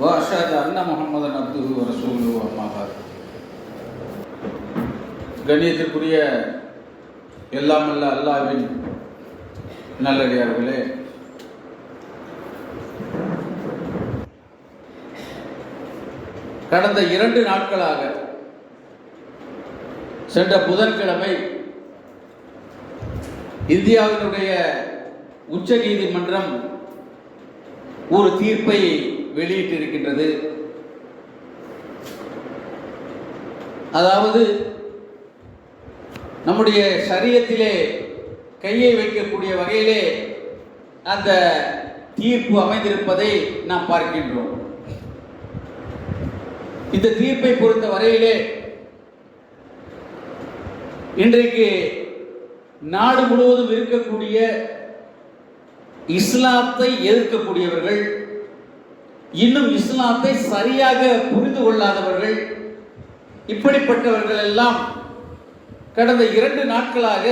وأشهد أن محمدا عبده ورسوله أما بعد கண்ணியத்திற்குரிய எல்லாம் அல்ல அல்லாவின் நல்லடியார்களே கடந்த இரண்டு நாட்களாக சென்ற புதன்கிழமை இந்தியாவினுடைய உச்ச நீதிமன்றம் ஒரு தீர்ப்பை வெளியிட்டிருக்கின்றது. அதாவது நம்முடைய சரியத்திலே கையை வைக்கக்கூடிய வகையிலே அந்த தீர்ப்பு அமைந்திருப்பதை நாம் பார்க்கின்றோம். இந்த தீர்ப்பை பொறுத்த வரையிலே இன்றைக்கு நாடு முழுவதும் இருக்கக்கூடிய இஸ்லாத்தை எதிர்க்கக்கூடியவர்கள் இன்னும் இஸ்லாத்தை சரியாக புரிந்து கொள்ளாதவர்கள் இப்படிப்பட்டவர்கள் எல்லாம் கடந்த இரண்டு நாட்களாக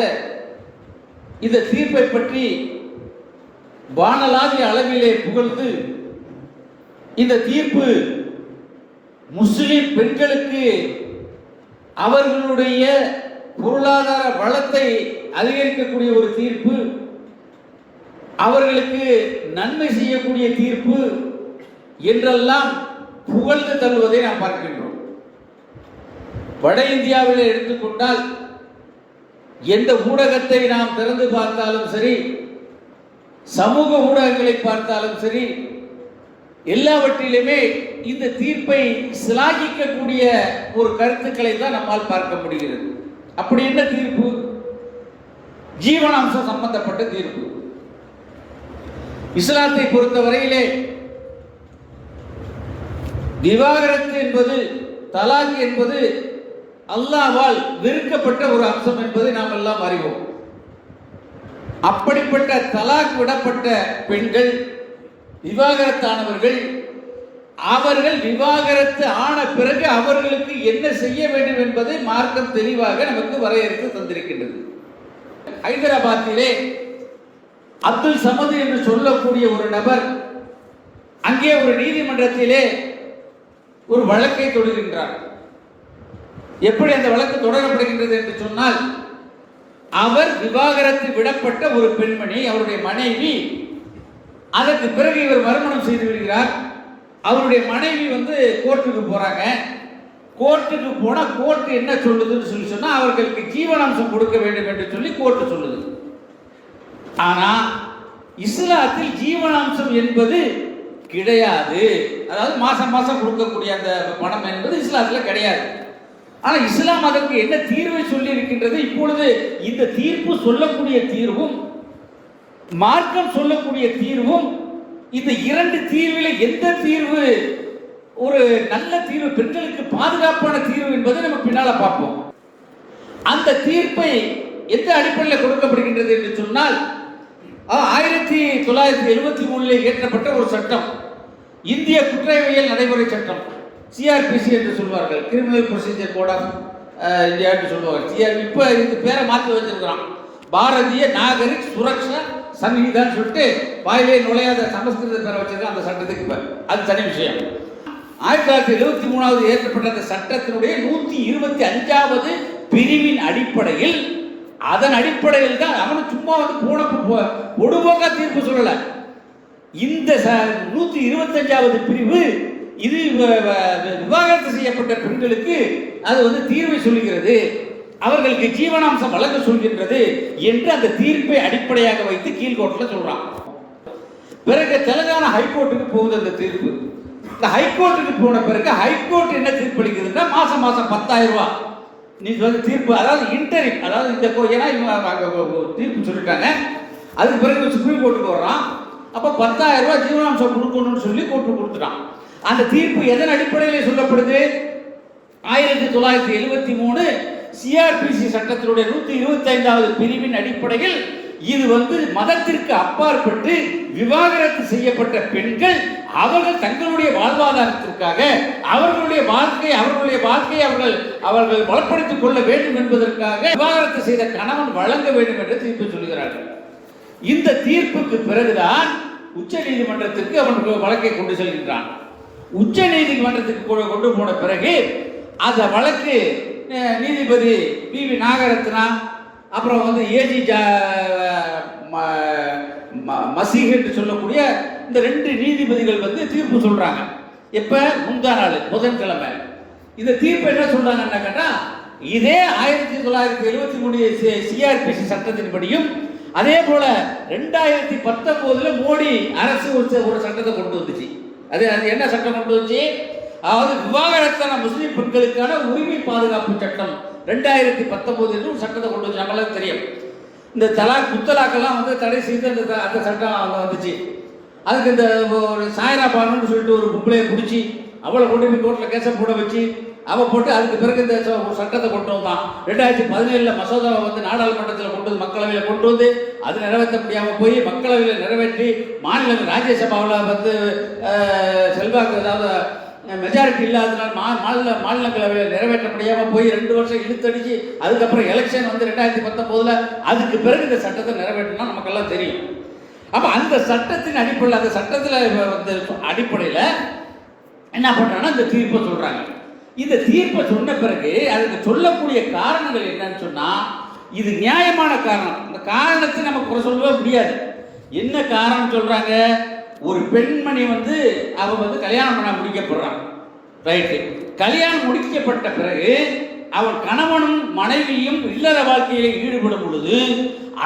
இந்த தீர்ப்பை பற்றி வானலாவிய அளவிலே புகழ்ந்து இந்த தீர்ப்பு முஸ்லிம் பெண்களுக்கு அவர்களுடைய பொருளாதார வளத்தை அதிகரிக்கக்கூடிய ஒரு தீர்ப்பு அவர்களுக்கு நன்மை செய்யக்கூடிய தீர்ப்பு என்றெல்லாம் புகழ்ந்து தள்ளுவதை நாம் பார்க்கின்றோம். வட இந்தியாவில் எடுத்துக்கொண்டால் எந்த ஊடகத்தை நாம் திறந்து பார்த்தாலும் சரி சமூக ஊடகங்களை பார்த்தாலும் சரி எல்லாவற்றிலுமே இந்த தீர்ப்பை சிலாகிக்கக்கூடிய ஒரு கருத்துக்களை தான் நம்மால் பார்க்க முடிகிறது. அப்படி என்ன தீர்ப்பு? ஜீவனாம்சம் சம்பந்தப்பட்ட தீர்ப்பு. இஸ்லாத்தை பொறுத்தவரையிலே விவாகரத்து என்பது தலாக் என்பது அல்லாவால் வெறுக்கப்பட்ட ஒரு அம்சம் என்பதை நாம் எல்லாம் அறிவோம். அப்படிப்பட்ட தலாக் விடப்பட்ட பெண்கள் விவாகரத்தானவர்கள் அவர்கள் விவாகரத்து ஆன பிறகு அவர்களுக்கு என்ன செய்ய வேண்டும் என்பதை மார்க்கம் தெளிவாக நமக்கு வரையறுத்து தந்திருக்கின்றது. ஹைதராபாத்திலே அப்துல் சமது என்று சொல்லக்கூடிய ஒரு நபர் அங்கே ஒரு நீதிமன்றத்திலே ஒரு வழக்கை தொடுகின்றார். எப்படி அந்த வழக்கு தொடரப்படுகின்றது என்று சொன்னால் அவர் விவாகரத்து விடப்பட்ட ஒரு பெண்மணி அவருடைய மனைவி அதற்கு பிறகு இவர் மறுமணம் செய்து விடுகிறார். அவருடைய மனைவி வந்து கோர்ட்டுக்கு போறாங்க. கோர்ட்டுக்கு போனால் கோர்ட்டு என்ன சொல்லுதுன்னு சொல்லி சொன்னால் அவர்களுக்கு ஜீவனாம்சம் கொடுக்க வேண்டும் என்று சொல்லி கோர்ட்டு சொல்லுது. ஆனால் இஸ்லாத்தில் ஜீவனாம்சம் என்பது கிடையாது. அதாவது மாசம் மாசம் கொடுக்கக்கூடிய அந்த பணம் என்பது இஸ்லாத்தில் கிடையாது. ஆனா இஸ்லாம் அதற்கு என்ன தீர்வை சொல்லி இருக்கின்றது இப்பொழுது இந்த தீர்ப்பு சொல்லக்கூடிய தீர்வும் மார்க்கம் சொல்லக்கூடிய தீர்வும் இந்த இரண்டு தீர்வில் எந்த தீர்வு? ஒரு நல்ல தீர்வு பெண்களுக்கு பாதுகாப்பான தீர்வு என்பதை நம்ம பின்னால பார்ப்போம். அந்த தீர்ப்பை எந்த அடிப்படையில் கொடுக்கப்படுகின்றது என்று சொன்னால் ஆயிரத்தி தொள்ளாயிரத்தி எழுபத்தி மூணுல இயற்றப்பட்ட ஒரு சட்டம். இந்திய குற்றவியல் நடைமுறை சட்டம். சிஆர்பிசி என்று சொல்வார்கள். Criminal procedure code of India என்று சொல்லுவாங்க சிஆர் இப்போ இந்த பேரை மாற்றி வச்சிருக்கிறான். பாரதிய நாகரிக் சுரக்ஷா சங்கீதான்னு சொல்லிட்டு வாயிலே நுழையாத சமஸ்கிருத பேரை வச்சிருக்கான் அந்த சட்டத்துக்கு இப்போ அது தனி விஷயம். ஆயிரத்தி தொள்ளாயிரத்தி எழுபத்தி மூணாவது ஏற்றப்பட்ட அந்த சட்டத்தினுடைய நூற்றி இருபத்தி அஞ்சாவது பிரிவின் அடிப்படையில் அதன் அடிப்படையில் தான் அவனு சும்மா வந்து போன ஒடுபோக்கா தீர்ப்பு சொல்லல. இந்த நூத்தி இருபத்தஞ்சாவது பிரிவு இது விவாகரத்து செய்யப்பட்ட பெண்களுக்கு அது வந்து தீர்வை சொல்லுகிறது. அவர்களுக்கு ஜீவனாம்சம் வழங்க சொல்கின்றது என்று அந்த தீர்ப்பை அடிப்படையாக வைத்து கீழ்கோட்டில் சொல்றான். பிறகு தெலுங்கானா ஹைகோர்ட்டுக்கு போகுது அந்த தீர்ப்பு. இந்த ஹைகோர்ட்டுக்கு போன பிறகு ஹைகோர்ட் என்ன தீர்ப்பளிக்குதுன்னா மாசம் மாசம் பத்தாயிரம் ரூபாய். நீ வந்து தீர்ப்பு அதாவது இன்டரிம் அதாவது இந்த ஏன்னா இவங்க தீர்ப்பு சொல்லிட்டாங்க அதுக்கு பிறகு சுப்ரீம் கோர்ட்டுக்கு வர்றான். அப்போ பத்தாயிரம் ரூபாய் ஜீவனாம்சம் கொடுக்கணும்னு சொல்லி கோர்ட்டு கொடுத்துட்டான். அந்த தீர்ப்பு எதன் அடிப்படையில் சொல்லப்படுது? ஆயிரத்தி தொள்ளாயிரத்தி எழுபத்தி மூணு சிஆர்பிசி சட்டத்தினுடைய நூத்தி இருபத்தி ஐந்தாவது பிரிவின் அடிப்படையில் இது வந்து மதத்திற்கு அப்பாற்பட்டு விவாகரத்து செய்யப்பட்ட பெண்கள் அவர்கள் தங்களுடைய வாழ்வாதாரத்திற்காக அவர்களுடைய வாழ்க்கை அவர்களுடைய வாழ்க்கையை அவர்கள் அவர்கள் வளப்படுத்திக் கொள்ள வேண்டும் என்பதற்காக விவாகரத்து செய்த கணவன் வழங்க வேண்டும் என்று தீர்ப்பு சொல்கிறார்கள். இந்த தீர்ப்புக்கு பிறகுதான் உச்ச நீதிமன்றத்திற்கு அவன் வழக்கை கொண்டு செல்கின்றான். உச்ச நீதிமன்றத்துக்கு கொண்டு போன பிறகு அந்த வழக்கு நீதிபதி பி. வி. நாகரத்னா அப்புறம் வந்து ஏஜி ஜா. ம- ம- என்று சொல்லக்கூடிய இந்த ரெண்டு நீதிபதிகள் வந்து தீர்ப்பு சொல்றாங்க. எப்ப? முந்தா நாள் புதன்கிழமை. இந்த தீர்ப்பு என்ன சொல்றாங்கன்னு கேட்டா இதே ஆயிரத்தி தொள்ளாயிரத்தி எழுபத்தி மூணு சிஆர்பிசி சட்டத்தின்படியும் அதே போல ரெண்டாயிரத்தி பத்தொன்பதுல மோடி அரசு ஒரு ஒரு சட்டத்தை கொண்டு வந்துச்சு. அது அது என்ன சட்டம் கொண்டு வந்துச்சு? அதாவது விவாகரத்தான முஸ்லீம் பெண்களுக்கான உரிமை பாதுகாப்பு சட்டம் ரெண்டாயிரத்தி பத்தொன்பது என்று ஒரு சட்டத்தை கொண்டு வந்து நம்மளால தெரியும். இந்த தலாக் முத்தலாக்கெல்லாம் வந்து தடை செய்து அந்த அந்த சட்டம் அங்கே வந்துச்சு. அதுக்கு இந்த ஒரு சாயரா பானுன்னு சொல்லிட்டு ஒரு பொம்பளையை பிடிச்சி அவளை கொண்டு போய் கோர்ட்டில் கேஸை போட வச்சு அவ போட்டு அதுக்கு பிறகு இந்த சட்டத்தை கொண்டு வந்தான். ரெண்டாயிரத்தி பதினேழுல மசோதாவை வந்து நாடாளுமன்றத்தில் கொண்டு வந்து மக்களவையில் கொண்டு வந்து அது நிறைவேற்ற முடியாமல் போய் மக்களவையில் நிறைவேற்றி மாநில ராஜ்யசபாவில் வந்து செல்வாக்கு அதாவது மெஜாரிட்டி இல்லாததுனால மா மாநில மாநிலங்களவையில் நிறைவேற்ற முடியாமல் போய் ரெண்டு வருஷம் இழுத்தடிச்சு அதுக்கப்புறம் எலெக்ஷன் வந்து ரெண்டாயிரத்தி பத்தொம்போதில் அதுக்கு பிறகு இந்த சட்டத்தை நிறைவேற்றினா நமக்கெல்லாம் தெரியும். அப்போ அந்த சட்டத்தின் அடிப்படையில் அந்த சட்டத்தில் வந்து அடிப்படையில் என்ன பண்ணுறாங்கன்னா இந்த தீர்ப்பை சொல்கிறாங்க இந்த தீர்ப்பை சொன்ன பிறகு அதுக்கு சொல்லக்கூடிய காரணங்கள் என்னன்னு சொன்னால் இது நியாயமான காரணம். இந்த காரணத்தை நம்ம குறை சொல்லவே முடியாது. என்ன காரணம் சொல்கிறாங்க ஒரு பெண்மணி வந்து அவங்க வந்து கல்யாணம் பண்ண முடிக்கப்படுறான் ரைட்டு கல்யாணம் முடிக்கப்பட்ட பிறகு அவர் கணவனும் மனைவியும் இல்லற வாழ்க்கையில ஈடுபடும் பொழுது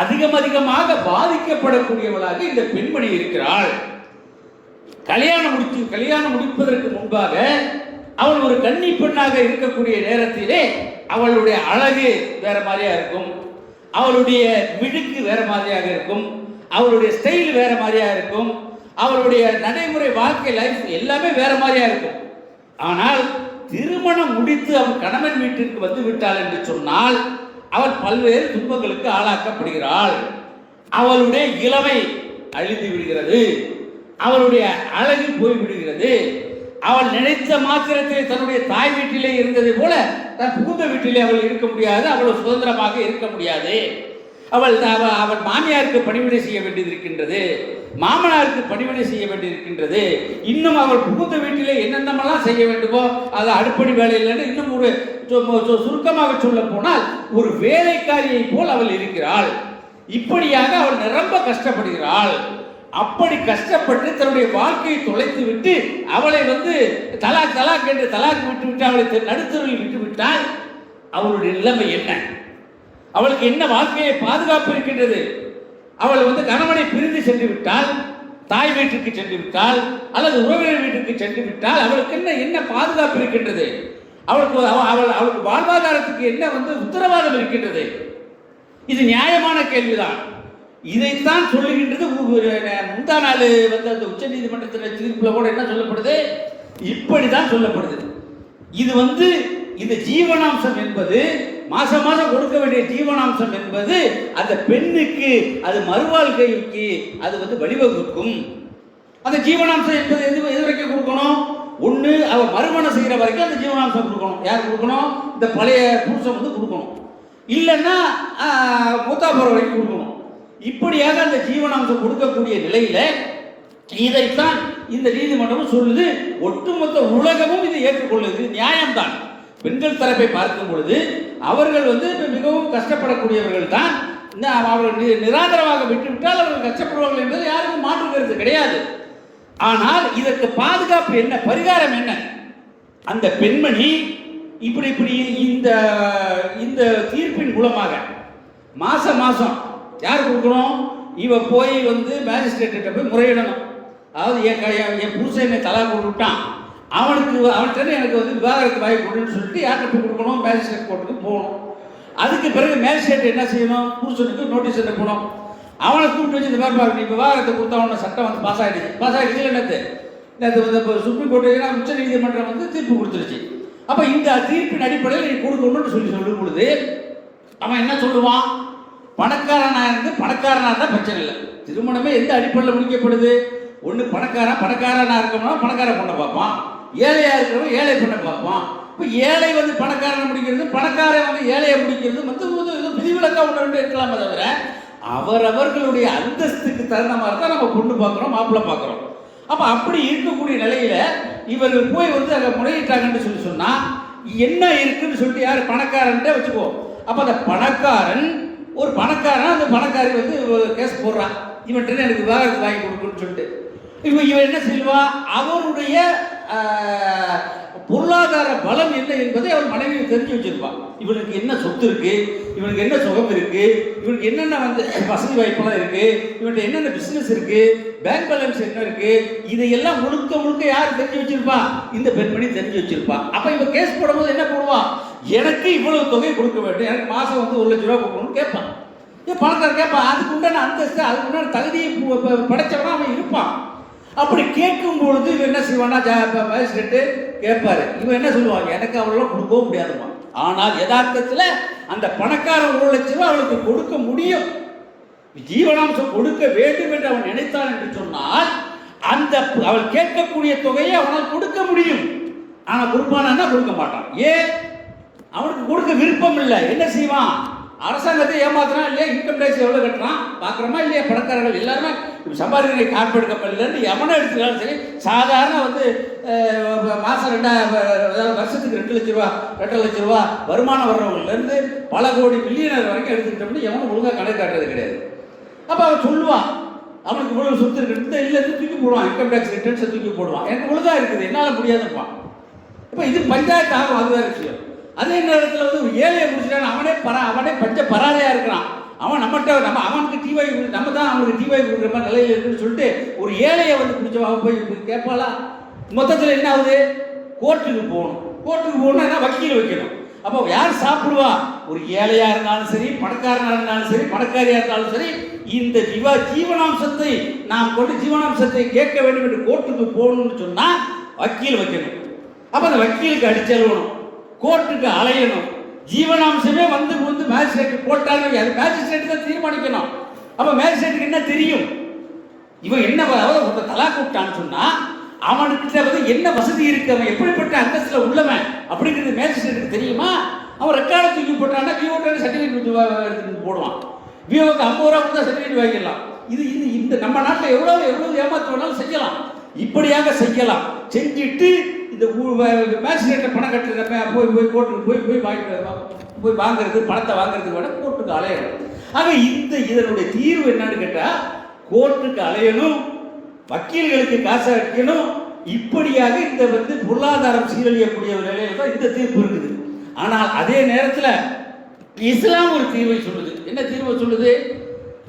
அதிகம் அதிகமாக பாதிக்கப்படக்கூடியவளாக இந்த பெண்மணி இருக்கிறாள். கல்யாணம் முடித்து கல்யாணம் முடிப்பதற்கு முன்பாக அவள் ஒரு கன்னி பெண்ணாக இருக்கக்கூடிய நேரத்திலே அவளுடைய அழகு வேற மாதிரியா இருக்கும். அவளுடைய மிடுக்கு வேற மாதிரியாக இருக்கும். அவளுடைய ஸ்டைல் வேற மாதிரியா இருக்கும். அவளுடைய நடைமுறை வாழ்க்கை லைஃப் எல்லாமே வேற மாதிரியா இருக்கும். ஆனால் திருமணம் முடித்து அவள் கணவன் வீட்டிற்கு வந்து விட்டாள் என்று சொன்னால் அவள் பல்வேறு துன்பங்களுக்கு ஆளாக்கப்படுகிறாள். அவளுடைய இளமை அழிந்து விடுகிறது. அவளுடைய அழகு போய்விடுகிறது அவள் நினைத்த மாத்திரத்தில் தன்னுடைய தாய் வீட்டிலே இருந்ததை போல தன் புகுந்த வீட்டிலே அவள் இருக்க முடியாது அவள் சுதந்திரமாக இருக்க முடியாது. அவள் அவள் மாமியாருக்கு பணிவிடை செய்ய வேண்டியது இருக்கின்றது மாமனாருக்கு பணிவிடை செய்ய வேண்டியிருக்கின்றது. இன்னும் அவள் புகுந்த வீட்டிலே என்னென்னமெல்லாம் செய்ய வேண்டுமோ அது அடுப்படி வேலையில் இன்னும் ஒரு சு- சுருக்கமாக சொல்ல போனால் ஒரு வேலைக்காரியை போல் அவள் இருக்கிறாள். இப்படியாக அவள் நிரம்ப கஷ்டப்படுகிறாள். அப்படி கஷ்டப்பட்டு தன்னுடைய வாழ்க்கையை தொலைத்து விட்டு அவளை வந்து தலாக் தலாக் என்று தலாக் விட்டு விட்டு அவளை நடுத்தருவில் விட்டு விட்டால் அவளுடைய நிலைமை என்ன? அவளுக்கு என்ன வாழ்க்கையை பாதுகாப்பு இருக்கின்றது? அவள் வந்து கணவனை பிரிந்து சென்று விட்டால் தாய் வீட்டுக்கு சென்று விட்டால் அல்லது உறவினர் வீட்டுக்கு சென்று விட்டால் அவளுக்கு என்ன என்ன பாதுகாப்பு இருக்கின்றது? அவளுக்கு அவ- அவள் அவளுக்கு வாழ்வாதாரத்துக்கு என்ன வந்து உத்தரவாதம் இருக்கின்றது? இது நியாயமான கேள்விதான். இதைத்தான் சொல்லுகின்றது உ- முந்தா நாள் வந்து அந்த உச்ச நீதிமன்றத்தில் தீர்ப்பில் கூட என்ன சொல்லப்படுது? இப்படி தான் சொல்லப்படுது. இது வந்து இந்த ஜீவனாம்சம் என்பது மாசம் மாசம் கொடுக்க வேண்டிய ஜீவனாம்சம் என்பது அந்த பெண்ணுக்கு அது மறுவாழ்க்கைக்கு அது வந்து வழிவகுக்கும். அந்த ஜீவனாம்சம் என்பது எது எது வரைக்கும் கொடுக்கணும்? ஒன்று அவர் மறுமணம் செய்கிற வரைக்கும் அந்த ஜீவனாம்சம் கொடுக்கணும். யார் கொடுக்கணும்? இந்த பழைய புருஷன் வந்து கொடுக்கணும். இல்லைன்னா ஆஹ், மூத்தா போகிற வரைக்கும் கொடுக்கணும். இப்படியாக அந்த ஜீவனாம்சம் கொடுக்கக்கூடிய நிலையில இதைத்தான் இந்த நீதிமன்றமும் சொல்லுது. ஒட்டுமொத்த உலகமும் இதை ஏற்றுக்கொள்ளுது. நியாயம்தான். பெண்கள் தரப்பை பார்க்கும் பொழுது அவர்கள் வந்து மிகவும் கஷ்டப்படக்கூடியவர்கள் தான் இந்த அவர்கள் நி- விட்டுவிட்டால் அவர்கள் கஷ்டப்படுவார்கள் என்பது யாருக்கும் மாற்று கருத்து கிடையாது. ஆனால் இதற்கு பாதுகாப்பு என்ன பரிகாரம் என்ன? அந்த பெண்மணி இப்படி இப்படி இந்த இந்த தீர்ப்பின் மூலமாக மாசம் மாசம் யார் கொடுக்கணும்? இவ போய் வந்து மேஜிஸ்ட்ரேட்ட போய் முறையிடணும். அதாவது என் க- என் என் புருஷன் என்னை தலா கொண்டு விட்டான். அவனுக்கு அவன்கிட்ட எனக்கு வந்து விவாகரத்து வாங்கி கொடுன்னு சொல்லிட்டு யார்கிட்ட கொடுக்கணும்? மேஜிஸ்ட்ரேட் கோர்ட்டுக்கு போகணும். அதுக்கு பிறகு மேஜிஸ்ட்ரேட் என்ன செய்யணும்? புருஷனுக்கு நோட்டீஸ் அனுப்பணும் அவனை கூப்பிட்டு வச்சு இந்த மாதிரி பாரு, நீ விவாகரத்தை கொடுத்தா உன சட்டம் வந்து பாஸ் ஆகிடுச்சு பாஸ் ஆகிடுச்சு என்னது? நேற்று வந்து இப்போ சுப்ரீம் கோர்ட்டு உச்ச நீதிமன்றம் வந்து தீர்ப்பு கொடுத்துருச்சு. அப்போ இந்த தீர்ப்பின் அடிப்படையில் நீ கொடுக்கணும்னு சொல்லி சொல்லும் பொழுது அவன் என்ன சொல்லுவான்? பணக்காரனாக இருந்து பணக்காரனா இருந்தால் பிரச்சனை இல்லை. திருமணமே எந்த அடிப்படையில் முடிக்கப்படுது? ஒன்று பணக்காரன் பணக்காரனாக இருக்கணும்னா பணக்கார பொண்ணை பார்ப்பான். ஏழையாக இருக்கிறவன் ஏழை பண்ண பார்ப்போம் இப்போ ஏழை வந்து பணக்காரனை முடிக்கிறது பணக்காரன் வந்து ஏழையை முடிக்கிறது வந்து ஒரு இது விதிவிலக்கா ஒன்று ரெண்டு இருக்கலாமே தவிர அவரவர்களுடைய அந்தஸ்துக்கு தகுந்த மாதிரி தான் நம்ம பொண்ணு பார்க்குறோம் மாப்பிள்ளை பார்க்குறோம். அப்போ அப்படி இருக்கக்கூடிய நிலையில் இவர்கள் போய் வந்து அங்கே முறையிட்டாங்கன்னு சொல்லி சொன்னால் என்ன இருக்குன்னு சொல்லிட்டு யார்? பணக்காரன்ட்டே வச்சுக்குவோம் அப்போ அந்த பணக்காரன் ஒரு பணக்காரன் அந்த பணக்காரி வந்து கேஸ் போடுறான். இவன்ட்டு எனக்கு விவாகரத்து வாங்கி கொடுக்குன்னு சொல்லிட்டு. இவன் இவன் என்ன செய்வா? அவருடைய பொருளாதார பலம் என்ன என்பதை அவன் மனைவி தெரிஞ்சு வச்சிருப்பான் இவனுக்கு என்ன சொத்து இருக்கு? இவனுக்கு என்ன சுகம் இருக்கு? இவனுக்கு என்னென்ன வந்து வசதி வாய்ப்பெல்லாம் இருக்கு? இவன்கிட்ட என்னென்ன பிசினஸ் இருக்கு? பேங்க் பேலன்ஸ் என்ன இருக்கு? இதையெல்லாம் முழுக்க முழுக்க யார் தெரிஞ்சு வச்சிருப்பா? இந்த பெண்மணி தெரிஞ்சு வச்சிருப்பான் அப்ப இவன் கேஸ் போடும்போது என்ன போடுவான் எனக்கு இவ்வளவு தொகை கொடுக்க வேண்டும். எனக்கு மாசம் வந்து ஒரு லட்ச ரூபா கொடுக்கணும்னு கேட்பான். ஏன் பணக்காரர் கேட்பான். அதுக்கு உண்டான அந்தஸ்து அதுக்கு உண்டான தகுதியை படைச்சவனா அவன் இருப்பான். அப்படி கேட்கும் பொழுது இவன் என்ன செய்வானா மேஜிஸ்ட்ரேட்டு கேட்பாரு. இவன் என்ன சொல்லுவாங்க? எனக்கு அவ்வளோ கொடுக்கவும் முடியாதுமா ஆனால் யதார்த்தத்தில் அந்த பணக்காரன் ஒரு லட்ச ரூபா அவளுக்கு கொடுக்க முடியும். ஜீவனாம்சம் கொடுக்க வேண்டும் என்று அவன் நினைத்தான் என்று சொன்னால் அந்த அவள் கேட்கக்கூடிய தொகையை அவனால் கொடுக்க முடியும். ஆனால் கொடுப்பானா கொடுக்க மாட்டான்? ஏன்? அவனுக்கு கொடுக்க விருப்பம் இல்லை. என்ன செய்வான்? அரசாங்கத்தை ஏமாத்துறான் இல்லையா? இன்கம் டேக்ஸ் எவ்வளோ கட்டுறான்? பார்க்குறோமா இல்லையா? பணக்காரர்கள் எல்லாருமே சம்பாதிக்கிற கார்பரேட் கம்பெனிலேருந்து எவனை எடுத்துக்கலாம் சரி சாதாரண வந்து மாதம் மாசம் ரெண்டா அதாவது வருஷத்துக்கு ரெண்டு லட்ச ரூபா ரெண்டரை லட்ச ரூபா வருமானம் வர்றவங்கலேருந்து பல கோடி மில்லியனர் வரைக்கும் எடுத்துக்கிட்டோம்னா எவனும் ஒழுங்காக கணக்கு காட்டுறது கிடையாது. அப்போ அவன் சொல்லுவான் அவனுக்கு இவ்வளவு சொத்து இருக்கு இந்த இல்லை தூக்கி போடுவான் இன்கம் டேக்ஸ் ரிட்டர்ன்ஸை தூக்கி போடுவான். எனக்கு ஒழுங்கா இருக்குது என்னால் முடியாதுப்பான் இப்போ இது பஞ்சாயத்து ஆகும் அதுதான் விஷயம். அதே நேரத்தில் வந்து ஒரு ஏழையை முடிச்சிட்டான் அவனே பரா அவனே பஞ்ச பராதையாக இருக்கிறான். அவன் நம்மகிட்ட நம்ம அவனுக்கு டிவாய் நம்ம தான் அவனுக்கு டிவாய் கொடுக்குற மாதிரி நிலையில் இருக்குன்னு சொல்லிட்டு ஒரு ஏழையை வந்து பிடிச்சவாக போய் கேட்பாளா? மொத்தத்தில் என்ன ஆகுது? கோர்ட்டுக்கு போகணும். கோர்ட்டுக்கு போகணும்னா என்ன? வக்கீல் வைக்கணும். அப்போ யார் சாப்பிடுவா? ஒரு ஏழையா இருந்தாலும் சரி பணக்காரனா இருந்தாலும் சரி பணக்காரியா இருந்தாலும் சரி இந்த ஜீவா ஜீவனாம்சத்தை நாம் கொண்டு ஜீவனாம்சத்தை கேட்க வேண்டும் என்று கோர்ட்டுக்கு போகணும்னு சொன்னா வக்கீல் வைக்கணும். அப்ப அந்த வக்கீலுக்கு அடிச்செலவணும் கோர்ட்டுக்கு அலையணும். ஜீவனாம்சமே வந்து வந்து மேஜிஸ்ட்ரேட் போட்டாலும் அது மேஜிஸ்ட்ரேட் தான் தீர்மானிக்கணும். அப்ப மேஜிஸ்ட்ரேட்டுக்கு என்ன தெரியும்? இவன் என்ன அதாவது ஒருத்தன் கூப்பிட்டான்னு விட்டான்னு சொன்னா அவனுக்கிட்ட வந்து என்ன வசதி இருக்கு? அவன் எப்படிப்பட்ட அந்தஸ்தில் உள்ளவன் அப்படிங்கிறது மேஜிஸ்ட்ரேட்டுக்கு தெரியுமா? அவன் ரெக்கார்டை தூக்கி போட்டான்னா விஓட்ட சர்டிஃபிகேட் எடுத்துட்டு போடுவான். விஓக்கு ஐம்பது ரூபா கொடுத்தா சர்டிஃபிகேட் வாங்கிடலாம். இது இது இந்த நம்ம நாட்டில் எவ்வளோ எவ்வளோ ஏமாற்ற வேணாலும் செய்யலாம். இப்படியாக செய்யலாம். செஞ்சுட்டு இந்த மேஜிஸ்ட்ரேட்டை பணம் கட்டுறத போய் போய் கோர்ட்டுக்கு போய் போய் வாங்கிட்டு போய் வாங்குறது பணத்தை வாங்குறதுக்கு விட கோர்ட்டுக்கு அலையணும். ஆக இந்த இதனுடைய தீர்வு என்னன்னு கேட்டால் கோர்ட்டுக்கு அலையணும் வக்கீல்களுக்கு காசை வைக்கணும் இப்படியாக இந்த வந்து பொருளாதாரம் சீரழியக்கூடிய ஒரு நிலையில தான் இந்த தீர்ப்பு இருக்குது. ஆனால் அதே நேரத்தில் இஸ்லாம் ஒரு தீர்வை சொல்லுது. என்ன தீர்வை சொல்லுது?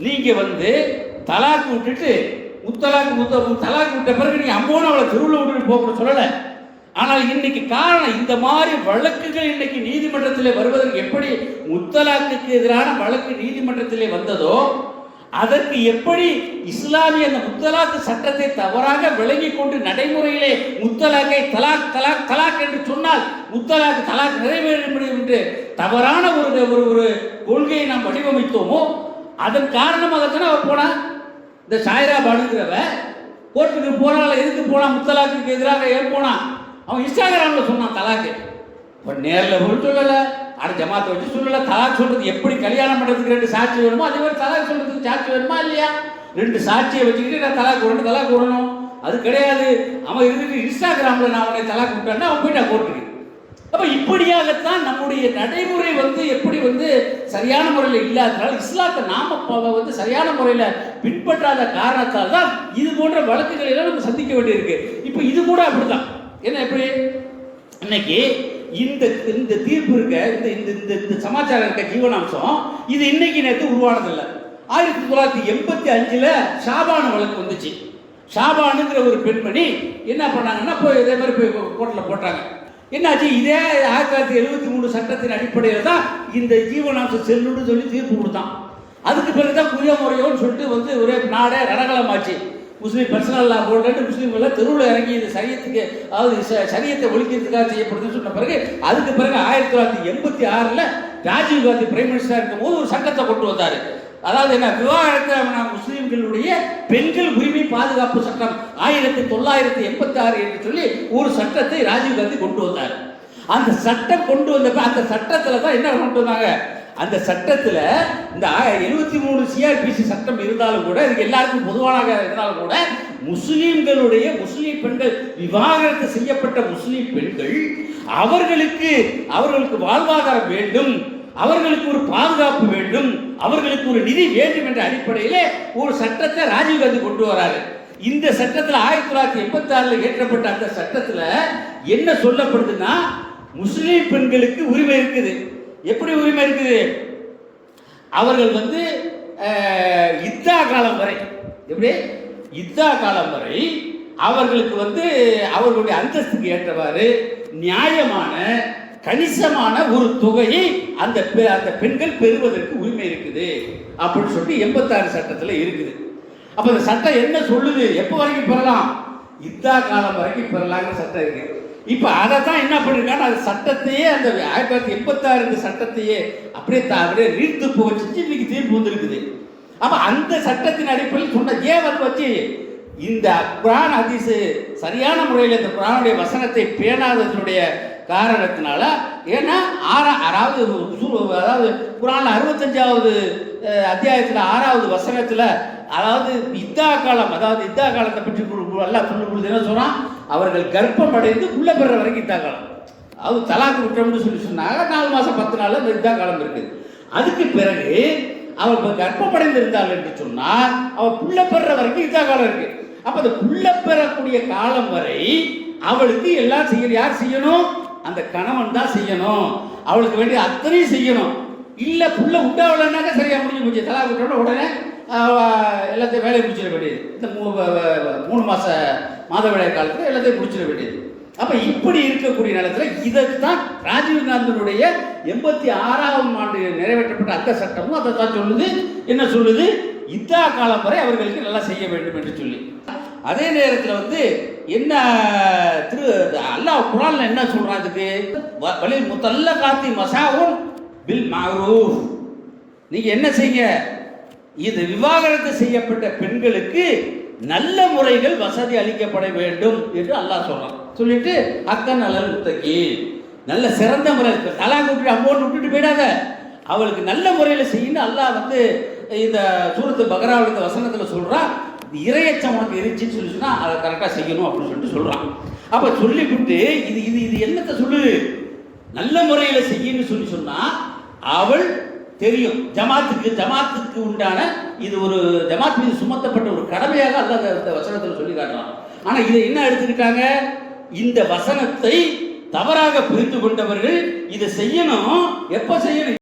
நீங்க வந்து தலாக்கு விட்டுட்டு முத்தலாக்கு முத்த தலாக்கு விட்ட பிறகு நீங்க அம்மோன அவளை தெருவில் விட்டுட்டு போக சொல்லலை. ஆனால் இன்னைக்கு காரணம் இந்த மாதிரி வழக்குகள் இன்னைக்கு நீதிமன்றத்தில் வருவதற்கு எப்படி முத்தலாக்குக்கு எதிரான வழக்கு நீதிமன்றத்திலே வந்ததோ அதற்கு எப்படி இஸ்லாமிய அந்த முத்தலாக்கு சட்டத்தை தவறாக விளங்கி கொண்டு நடைமுறையிலே முத்தலாக்கை தலாக் தலாக் தலாக் என்று சொன்னால் முத்தலாக்கு தலாக் நிறைவேற முடியும் என்று தவறான ஒரு ஒரு ஒரு கொள்கையை நாம் வடிவமைத்தோமோ அதன் காரணமாகத்தானே அவர் போனா இந்த சாய்ரா பாடுங்கிறவ கோர்ட்டுக்கு போனால எதுக்கு போனா? முத்தலாக்குக்கு எதிராக ஏன் போனான்? அவன் இன்ஸ்டாகிராமில் சொன்னான் தலாக்கு. இப்போ நேரில் போய் சொல்லலை ஆனால் ஜமாத்தை வச்சு சொல்லலை. தலாக் சொல்றது எப்படி கல்யாணம் பண்ணுறதுக்கு ரெண்டு சாட்சி வேணுமோ அதே மாதிரி தலாக் சொல்றதுக்கு சாட்சி வேணுமா இல்லையா? ரெண்டு சாட்சியை வச்சுக்கிட்டு நான் தலாக் விடணும் தலாக் விடணும். அது கிடையாது. அவன் இருந்துட்டு இன்ஸ்டாகிராமில் நான் அவனை தலாக் விட்டான்னா அவன் போயிட்டா கோர்ட்டுக்கு அப்போ இப்படியாகத்தான் நம்முடைய நடைமுறை வந்து எப்படி வந்து சரியான முறையில் இல்லாததால் இஸ்லாத்தை நாம வந்து சரியான முறையில் பின்பற்றாத காரணத்தால் தான் இது போன்ற வழக்குகளை எல்லாம் நம்ம சந்திக்க வேண்டியிருக்கு. இப்போ இது கூட அப்படிதான் என்ன எப்படி இன்னைக்கு இந்த இந்த தீர்ப்பு இருக்க இந்த இந்த இந்த இந்த சமாச்சாரம் இருக்க ஜீவனாம்சம் இது இன்னைக்கு நேற்று உருவானதில்லை. ஆயிரத்தி தொள்ளாயிரத்தி எண்பத்தி அஞ்சில் ஷாபானு வழக்கு வந்துச்சு. ஷாபானுங்கிற ஒரு பெண்மணி என்ன பண்ணாங்கன்னா போய் இதே மாதிரி போய் கோர்ட்டில் போட்டாங்க. என்னாச்சு? இதே ஆயிரத்தி தொள்ளாயிரத்தி எழுபத்தி மூணு சட்டத்தின் அடிப்படையில் தான் இந்த ஜீவனாம்சம் செல்லுன்னு சொல்லி தீர்ப்பு கொடுத்தான். அதுக்கு பிறகு தான் புதிய முறையோன்னு சொல்லிட்டு வந்து ஒரே நாடே ரணகலமாச்சு முஸ்லீம் பர்சனல் லா போர்டு முஸ்லீம்கள் தெருவில் இறங்கி இந்த சரியத்துக்கு அதாவது ச- சரியத்தை ஒழிக்கிறதுக்காக செய்யப்படுதுன்னு சொன்ன பிறகு அதுக்கு பிறகு ஆயிரத்தி தொள்ளாயிரத்தி எண்பத்தி ஆறில் ராஜீவ் காந்தி பிரைம் மினிஸ்டராக இருக்கும் போது ஒரு சட்டத்தை கொண்டு வந்தார். அதாவது என்ன விவாகரத்து நான் முஸ்லீம்களுடைய பெண்கள் உரிமை பாதுகாப்பு சட்டம் ஆயிரத்தி தொள்ளாயிரத்தி எண்பத்தி ஆறு என்று சொல்லி ஒரு சட்டத்தை ராஜீவ் காந்தி கொண்டு வந்தார். அந்த சட்டம் கொண்டு வந்தப்ப அந்த சட்டத்தில் தான் என்ன கொண்டு வந்தாங்க? அந்த சட்டத்தில் இந்த எழுபத்தி மூணு சிஆர்பிசி சட்டம் இருந்தாலும் கூட இதுக்கு எல்லாருக்கும் பொதுவானதாக இருந்தாலும் கூட முஸ்லீம்களுடைய முஸ்லீம் பெண்கள் விவாகரத்து செய்யப்பட்ட முஸ்லீம் பெண்கள் அவர்களுக்கு அவர்களுக்கு வாழ்வாதாரம் வேண்டும் அவர்களுக்கு ஒரு பாதுகாப்பு வேண்டும் அவர்களுக்கு ஒரு நிதி வேண்டும் என்ற அடிப்படையில் ஒரு சட்டத்தை ராஜீவ்காந்தி கொண்டு வராரு. இந்த சட்டத்தில் ஆயிரத்தி தொள்ளாயிரத்தி எண்பத்தி ஆறில் இயற்றப்பட்ட அந்த சட்டத்தில் என்ன சொல்லப்படுதுன்னா முஸ்லீம் பெண்களுக்கு உரிமை இருக்குது. எப்படி உரிமை இருக்குது? அவர்கள் வந்து இத்தா காலம் வரை எப்படி? இத்தா காலம் வரை அவர்களுக்கு வந்து அவர்களுடைய அந்தஸ்துக்கு ஏற்றவாறு நியாயமான கணிசமான ஒரு தொகையை அந்த பெ- அந்த பெண்கள் பெறுவதற்கு உரிமை இருக்குது. அப்படின்னு சொல்லிட்டு எண்பத்தாறு சட்டத்தில் இருக்குது. அப்போ இந்த சட்டம் என்ன சொல்லுது? எப்போ வரைக்கும் பெறலாம்? இத்தா காலம் வரைக்கும் பெறலாங்கிற சட்டம் இருக்கு. இப்போ அதை தான் என்ன பண்ணிருக்காங்க அந்த சட்டத்தையே அந்த ஆயிரத்தி தொள்ளாயிரத்தி எண்பத்தாறு சட்டத்தையே அப்படியே அப்படியே நீர்த்து போக வச்சு இன்னைக்கு தீர்ப்பு வந்திருக்குது. அப்போ அந்த சட்டத்தின் அடிப்படையில் சொன்ன ஏன் வந்து வச்சு இந்த குரான் அதிசு சரியான முறையில் இந்த குரானுடைய வசனத்தை பேணாததனுடைய காரணத்தினால ஏன்னா ஆறா அதாவது அதாவது குரான் அறுபத்தஞ்சாவது அத்தியாயத்தில் ஆறாவது வசனத்தில் அதாவது இத்தா காலம் அதாவது இத்தா காலத்தை பற்றி எல்லாம் கு- அல்லாஹ் சொல்லும் பொழுது என்ன சொல்றான்? அவர்கள் கர்ப்பம் அடைந்து உள்ள பெற வரைக்கும் இத்தா காலம் அதாவது தலாக்கு விட்டோம்னு சொல்லி சொன்னாங்க. நாலு மாதம் பத்து நாளில் இதுதான் காலம் இருக்குது அதுக்கு பிறகு அவள் இப்போ கர்ப்பமடைந்து இருந்தாள் என்று சொன்னால் அவள் புள்ள பெற வரைக்கும் இத்தா காலம் இருக்கு. அப்ப அந்த புள்ள பெறக்கூடிய காலம் வரை அவளுக்கு எல்லாம் செய்யணும். யார் செய்யணும்? அந்த கணவன் தான் செய்யணும். அவளுக்கு வேண்டிய அத்தனையும் செய்யணும். இல்லை புள்ள உண்டாவலன்னாக்க சரியா முடிஞ்சு போச்சு தலா விட்டோட உடனே எல்லாத்தையும் வேலையை முடிச்சிட வேண்டியது. இந்த மூ- மூணு மாத மூணு வேலை மாதவிடாய் எல்லாத்தையும் முடிச்சிட வேண்டியது. அப்போ இப்படி இருக்கக்கூடிய நேரத்தில் இதைத்தான் ராஜீவ்காந்தினுடைய எண்பத்தி ஆறாம் ஆண்டு நிறைவேற்றப்பட்ட அந்த சட்டமும் அதை தான் சொல்லுது. என்ன சொல்லுது? இத்தா காலம் வரை அவர்களுக்கு நல்லா செய்ய வேண்டும் என்று சொல்லி. அதே நேரத்தில் வந்து என்ன திரு அல்லாஹ் குரான்ல என்ன சொல்றான் அதுக்கு? வ- வலில் முத்தல்ல காத்தி மசாவும் பில் மாரூஃப். நீங்க என்ன செய்ய இது விவாகரத்து செய்யப்பட்ட பெண்களுக்கு நல்ல முறைகள் வசதி அளிக்கப்பட வேண்டும் என்று அல்லாஹ் சொல்றான். சொல்லிட்டு அக்கன் நலன் முத்தகி நல்ல சிறந்த முறையில் தலா விட்டு அமௌண்ட் விட்டுட்டு போயிடாத. அவளுக்கு நல்ல முறையில் செய்யணும் அல்லாஹ் வந்து இந்த சூரத்து பகராவில் இந்த வசனத்தில் சொல்கிறான் இரையச்சம் உனக்கு இருந்துச்சுன்னு சொல்லி சொன்னால் அதை கரெக்டாக செய்யணும் அப்படின்னு சொல்லிட்டு சொல்கிறான் அப்போ சொல்லிவிட்டு இது இது இது என்னத்தை சொல்லு நல்ல முறையில் செய்யணும்னு சொல்லி சொன்னால் அவள் தெரியும். ஜமாத்துக்கு ஜமாத்துக்கு உண்டான இது ஒரு ஜமாத் மீது சுமத்தப்பட்ட ஒரு கடமையாக அல்ல அந்த வசனத்தில் சொல்லி காட்டலாம் ஆனா இதை என்ன எடுத்துக்கிட்டாங்க? இந்த வசனத்தை தவறாக புரிந்து கொண்டவர்கள் இதை செய்யணும். எப்ப செய்யணும்?